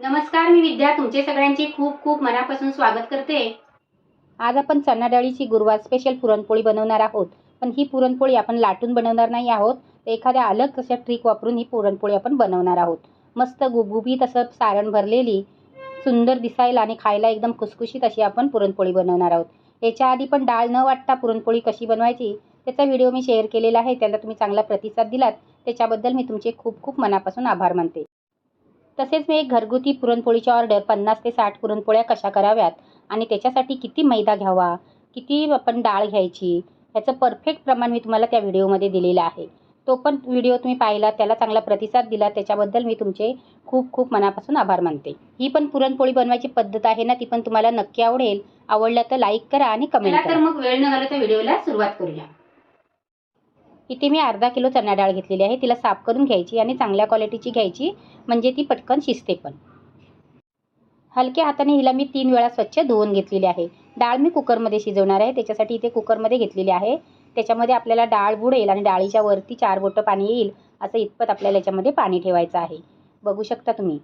नमस्कार मी विद्या. तुमचे सगळ्यांचे खूप खूप मनापासून स्वागत करते. आज आपण चणा डाळीची गुरुवार स्पेशल पुरणपोळी बनवणार आहोत. पण ही पुरणपोळी आपण लाटून बनवणार नाही आहोत. तर एखाद्या अलग अशा ट्रिक वापरून ही पुरणपोळी आपण बनवणार आहोत. मस्त गुबगुबीत असं सारण भरलेली सुंदर दिसायला आणि खायला एकदम खुसखुशीत अशी आपण पुरणपोळी बनवणार आहोत. याच्या आधी पण डाळ न वाटता पुरणपोळी कशी बनवायची त्याचा व्हिडिओ मी शेअर केलेला आहे. त्याला तुम्ही चांगला प्रतिसाद दिलात. त्याच्याबद्दल मी तुमचे खूप खूप मनापासून आभार मानते. तसेच मी एक घरगुती पुरणपोळीची ऑर्डर पन्नास ते साठ पुरणपोळ्या कशा कराव्यात? आणि त्याच्यासाठी किती मैदा घ्यावा? किती आपण डाळ घ्यायची? याचं परफेक्ट प्रमाण मी तुम्हाला त्या व्हिडिओमध्ये दिलेलं आहे. तो पण व्हिडिओ तुम्ही पाहिला त्याला चांगला प्रतिसाद दिला त्याच्याबद्दल मी तुमचे खूप खूप मनापासून आभार मानते. ही पण पुरणपोळी बनवायची पद्धत आहे ना ती पण तुम्हाला नक्की आवडेल. आवडलं तर लाईक करा आणि कमेंट करा तर मग वेळ न घालवता व्हिडिओला सुरुवात करूया. इथे मी अर्धा किलो चणा डाळ घेतलेली आहे. तिला साफ करून घ्यायची आणि चांगल्या क्वालिटीची घ्यायची. म्हणजे ती पटकन शिजते पण. हलक्या हाताने हिला मी तीन वेळा स्वच्छ धुवून घेतलेली आहे. डाळ मी कुकरमध्ये शिजवणार आहे. त्याच्यासाठी इथे कुकरमध्ये घेतलेली आहे. त्याच्यामध्ये आपल्याला डाळ बुडेल आणि डाळीच्या वरती चार बोटं पाणी येईल. असं इतपत आपल्याला याच्यामध्ये पाणी ठेवायचं आहे. बघू शकता तुम्ही.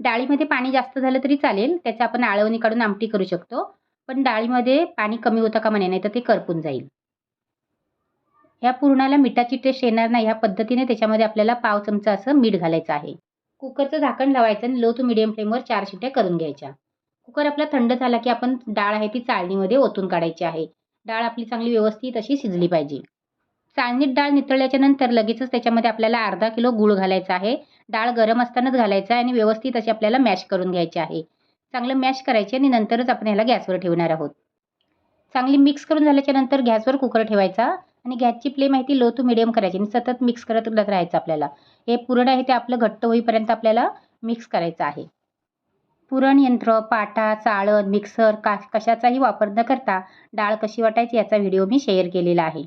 डाळीमध्ये पाणी जास्त झालं तरी चालेल. त्याचं आपण आळवणी काढून आमटी करू शकतो. पण डाळीमध्ये पाणी कमी होतं का म्हणे नाही तर ते करपून जाईल. ह्या पुरणाला मिठाची टेस्ट येणार नाही. ह्या पद्धतीने त्याच्यामध्ये आपल्याला पाव चमचा असं मीठ घालायचं आहे. कुकरचं झाकण लावायचं आणि लो टू मिडियम फ्लेमवर चार शिट्या करून घ्यायच्या. कुकर आपला थंड झाला की आपण डाळ आहे ती चाळणीमध्ये ओतून काढायची आहे. डाळ आपली चांगली व्यवस्थित अशी शिजली पाहिजे. चाळणीत डाळ नितळल्याच्या नंतर लगेचच त्याच्यामध्ये आपल्याला अर्धा किलो गूळ घालायचा आहे. डाळ गरम असतानाच घालायचा आहे आणि व्यवस्थित अशी आपल्याला मॅश करून घ्यायची आहे. चांगलं मॅश करायचे आणि नंतरच आपण ह्याला गॅसवर ठेवणार आहोत. चांगली मिक्स करून झाल्याच्यानंतर गॅसवर कुकर ठेवायचा. आणि गॅसची फ्लेम आहे ती लो टू मिडियम करायची. आणि सतत मिक्स करत राहायचं आपल्याला. हे पुरण आहे ते आपलं घट्ट होईपर्यंत आपल्याला मिक्स करायचं आहे. पुरण यंत्र पाटा चाळण मिक्सर का कशाचाही वापर न करता डाळ कशी वाटायची याचा व्हिडिओ मी शेअर केलेला आहे.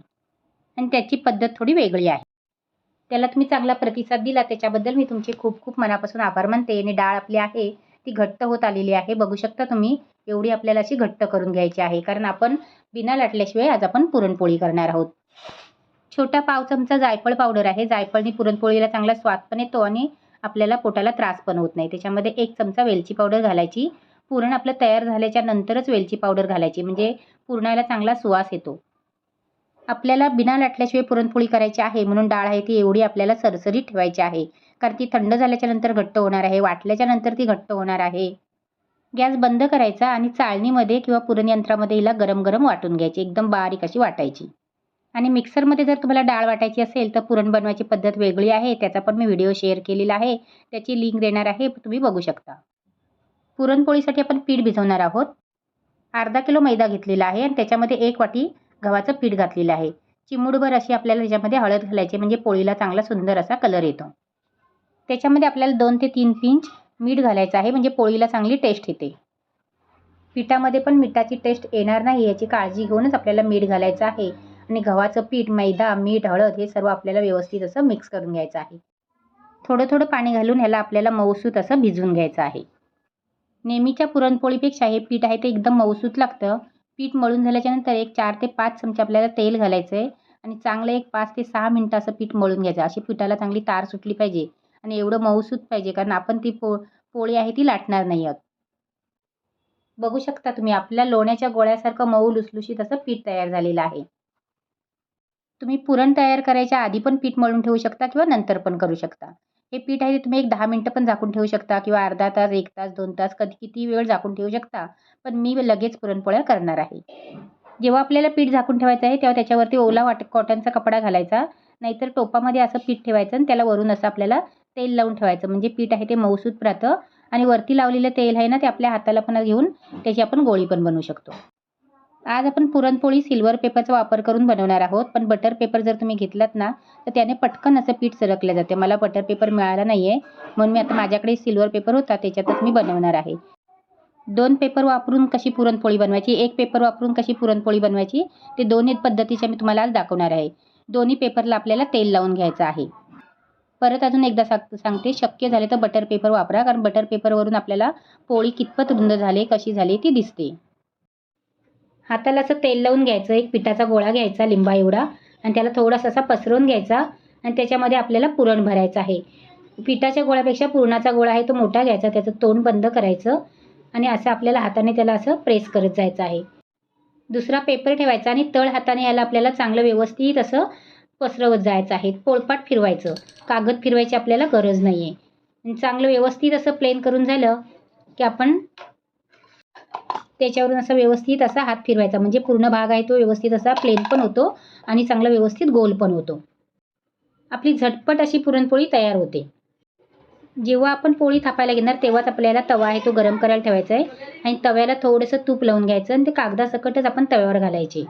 आणि त्याची पद्धत थोडी वेगळी आहे. त्याला तुम्ही चांगला प्रतिसाद दिला त्याच्याबद्दल मी तुमचे खूप खूप मनापासून आभार मानते. आणि डाळ आपली आहे ती घट्ट होत आलेली आहे. बघू शकता तुम्ही एवढी आपल्याला अशी घट्ट करून घ्यायची आहे. कारण आपण बिना लाटल्याशिवाय आज आपण पुरणपोळी करणार आहोत. छोटा पाव चमचा जायफळ पावडर आहे. जायफळनी पुरणपोळीला चांगला स्वाद पण येतो आणि आपल्याला पोटाला त्रास पण होत नाही. त्याच्यामध्ये एक चमचा वेलची पावडर घालायची. पुरण आपलं तयार झाल्याच्या नंतरच वेलची पावडर घालायची. म्हणजे पुरणाला चांगला सुवास येतो. आपल्याला बिना लाटल्याशिवाय पुरणपोळी करायची आहे. म्हणून डाळ आहे ती एवढी आपल्याला सरसरीत ठेवायची आहे. कारण ती थंड झाल्याच्यानंतर घट्ट होणार आहे. वाटल्याच्या नंतर ती घट्ट होणार आहे. गॅस बंद करायचा आणि चाळणीमध्ये किंवा पुरण यंत्रामध्ये हिला गरम गरम वाटून घ्यायची. एकदम बारीक अशी वाटायची. आणि मिक्सरमध्ये जर तुम्हाला डाळ वाटायची असेल तर पुरण बनवायची पद्धत वेगळी आहे त्याचा पण मी व्हिडिओ शेअर केलेला आहे त्याची लिंक देणार आहे तुम्ही बघू शकता. पुरणपोळीसाठी आपण पीठ भिजवणार आहोत. अर्धा किलो मैदा घेतलेला आहे आणि त्याच्यामध्ये एक वाटी गव्हाचं पीठ घातलेलं आहे. चिमूडभर अशी आपल्याला त्याच्यामध्ये हळद घालायची म्हणजे पोळीला चांगला सुंदर असा कलर येतो. त्याच्यामध्ये आपल्याला दोन ते तीन पिंच मीठ घालायचं आहे म्हणजे पोळीला चांगली टेस्ट येते. पिठामध्ये पण मिठाची टेस्ट येणार नाही याची काळजी घेऊनच आपल्याला मीठ घालायचं आहे. आणि गव्हाचं पीठ मैदा मीठ हळद हे सर्व आपल्याला व्यवस्थित असं मिक्स करून घ्यायचं आहे. थोडं थोडं पाणी घालून ह्याला आपल्याला मऊसूत असं भिजवून घ्यायचं आहे. नेहमीच्या पुरणपोळीपेक्षा हे पीठ आहे ते एकदम मऊसूत लागतं. पीठ मळून झाल्याच्यानंतर एक चार ते पाच चमचे आपल्याला तेल घालायचं आहे आणि चांगलं एक पाच ते सहा मिनटं असं पीठ मळून घ्यायचं. अशी पिठाला चांगली तार सुटली पाहिजे आणि एवढं मऊसूत पाहिजे कारण आपण ती पो पोळी आहे ती लाटणार नाही आहोत. बघू शकता तुम्ही आपल्या लोण्याच्या गोळ्यासारखं मऊ लुसलुशीत असं पीठ तयार झालेलं आहे. तुम्ही पुरण तयार करायच्या आधी पण पीठ मळून ठेवू शकता किंवा नंतर पण करू शकता. हे पीठ आहे ते तुम्ही एक दहा मिनटं पण झाकून ठेवू शकता किंवा अर्धा तास एक तास दोन तास कधी किती वेळ झाकून ठेवू शकता. पण मी लगेच पुरणपोळ्या करणार आहे. जेव्हा आपल्याला पीठ झाकून ठेवायचं आहे तेव्हा त्याच्यावरती ओला वाट कॉटनचा कपडा घालायचा नाहीतर टोपामध्ये असं पीठ ठेवायचं आणि त्याला वरून असं आपल्याला तेल लावून ठेवायचं. म्हणजे पीठ आहे ते मऊसूत राहतं आणि वरती लावलेलं तेल आहे ना ते आपल्या हाताला पण घेऊन त्याची आपण गोळी पण बनवू शकतो. आज आपण पुरणपोळी सिल्वर पेपरचा वापर करून बनवणार आहोत. पण बटर पेपर जर तुम्ही घेतलात ना तर त्याने पटकन असं पीठ सरकलं जाते. मला बटर पेपर मिळाला नाही आहे म्हणून मी आता माझ्याकडे सिल्वर पेपर होता त्याच्यातच मी बनवणार आहे. दोन पेपर वापरून कशी पुरणपोळी बनवायची एक पेपर वापरून कशी पुरणपोळी बनवायची ते दोन्ही पद्धतीच्या मी तुम्हाला आज दाखवणार आहे. दोन्ही पेपरला आपल्याला तेल लावून घ्यायचं आहे. परत अजून एकदा सांग सांगते शक्य झाले तर बटर पेपर वापरा. कारण बटर पेपरवरून आपल्याला पोळी कितपत रुंद झाली कशी झाली ती दिसते. हाताला असं तेल लावून घ्यायचं एक पिठाचा गोळा घ्यायचा लिंबा एवढा. आणि त्याला थोडासा असा पसरवून घ्यायचा आणि त्याच्यामध्ये आपल्याला पुरण भरायचं आहे. पिठाच्या गोळ्यापेक्षा पुरणाचा गोळा आहे तो मोठा घ्यायचा त्याचं तोंड बंद करायचं आणि असं आपल्याला हाताने त्याला असं प्रेस करत जायचं आहे. दुसरा पेपर ठेवायचा आणि तळ हाताने याला आपल्याला चांगलं व्यवस्थित असं पसरवत जायचं आहे. पोळपाट फिरवायचं. कागद फिरवायची आपल्याला गरज नाही आहे चांगलं व्यवस्थित असं प्लेन करून झालं की आपण त्याच्यावरून असा व्यवस्थित असा हात फिरवायचा. म्हणजे पूर्ण भाग आहे तो व्यवस्थित असा प्लेन पण होतो आणि चांगला व्यवस्थित गोल पण होतो. आपली झटपट अशी पुरणपोळी तयार होते. जेव्हा आपण पोळी थापायला घेणार तेव्हाच आपल्याला तवा आहे तो गरम करायला ठेवायचा आहे. आणि तव्याला थोडंसं तूप लावून घ्यायचं आणि ते कागदासकटच आपण तव्यावर घालायचे.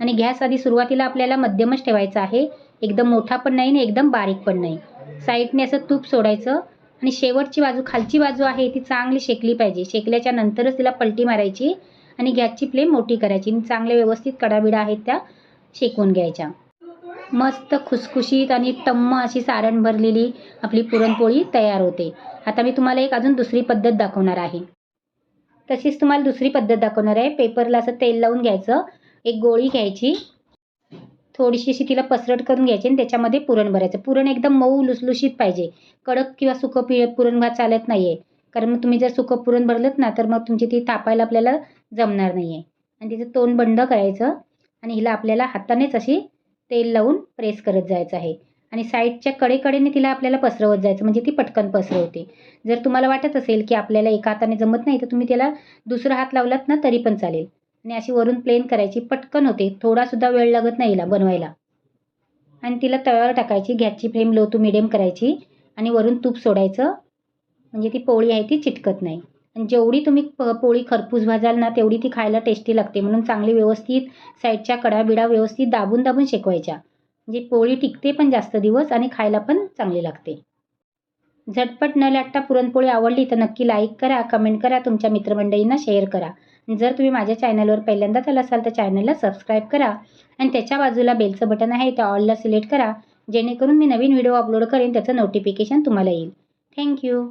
आणि गॅस आधी सुरुवातीला आपल्याला मध्यमच ठेवायचा आहे. एकदम मोठा पण नाही आणि एकदम बारीक पण नाही. साईडने असं तूप सोडायचं. आणि शेवटची बाजू खालची बाजू आहे ती चांगली शेकली पाहिजे. शेकल्याच्या नंतरच तिला पलटी मारायची आणि गॅसची फ्लेम मोठी करायची. आणि चांगल्या व्यवस्थित कडाबिडा आहेत त्या शेकून घ्यायच्या. मस्त खुसखुशीत आणि टम्म अशी सारण भरलेली आपली पुरणपोळी तयार होते. आता मी तुम्हाला एक अजून दुसरी पद्धत दाखवणार आहे. तशीच तुम्हाला दुसरी पद्धत दाखवणार आहे. पेपरला असं तेल लावून घ्यायचं. एक गोळी घ्यायची. थोडीशी अशी तिला पसरट करून घ्यायची आणि त्याच्यामध्ये पुरण भरायचं. पुरण एकदम मऊ लुसलुशीत पाहिजे. कडक किंवा सुकं पि पुरण भात चालत नाही आहे कारण मग तुम्ही जर सुकं पुरण भरलंत ना तर मग तुमची ती थापायला आपल्याला जमणार नाही आहे आणि तिचं तोंड बंद करायचं आणि हिला आपल्याला हातानेच अशी तेल लावून प्रेस करत जायचं आहे. आणि साईडच्या कडेकडेने तिला आपल्याला पसरवत जायचं म्हणजे ती पटकन पसरवते. जर तुम्हाला वाटत असेल की आपल्याला एका हाताने जमत नाही तर तुम्ही त्याला दुसरा हात लावलात ना तरी पण चालेल. आणि अशी वरून प्लेन करायची पटकन होते. थोडासुद्धा वेळ लागत नाही हिला बनवायला. आणि तिला तव्यावर टाकायची गॅसची फ्लेम लो टू मिडियम करायची आणि वरून तूप सोडायचं. म्हणजे ती पोळी आहे ती चिटकत नाही. आणि जेवढी तुम्ही प पोळी खरपूस भाजाल ना तेवढी ती खायला टेस्टी लागते. म्हणून चांगली व्यवस्थित साईडच्या कडा बिडा व्यवस्थित दाबून दाबून शेकवायच्या. म्हणजे पोळी टिकते पण जास्त दिवस आणि खायला पण चांगली लागते. झटपट न लाटता पुरणपोळी आवडली तर नक्की लाईक करा कमेंट करा तुमच्या मित्रमंडळींना शेअर करा. जर तुम्ही माझ्या चॅनलवर पहिल्यांदाच आला असाल तर चॅनलला सबस्क्राईब करा आणि त्याच्या बाजूला बेलचं बटन आहे त्या ऑलला सिलेक्ट करा. जेणेकरून मी नवीन व्हिडिओ अपलोड करेन त्याचं नोटिफिकेशन तुम्हाला येईल. थँक्यू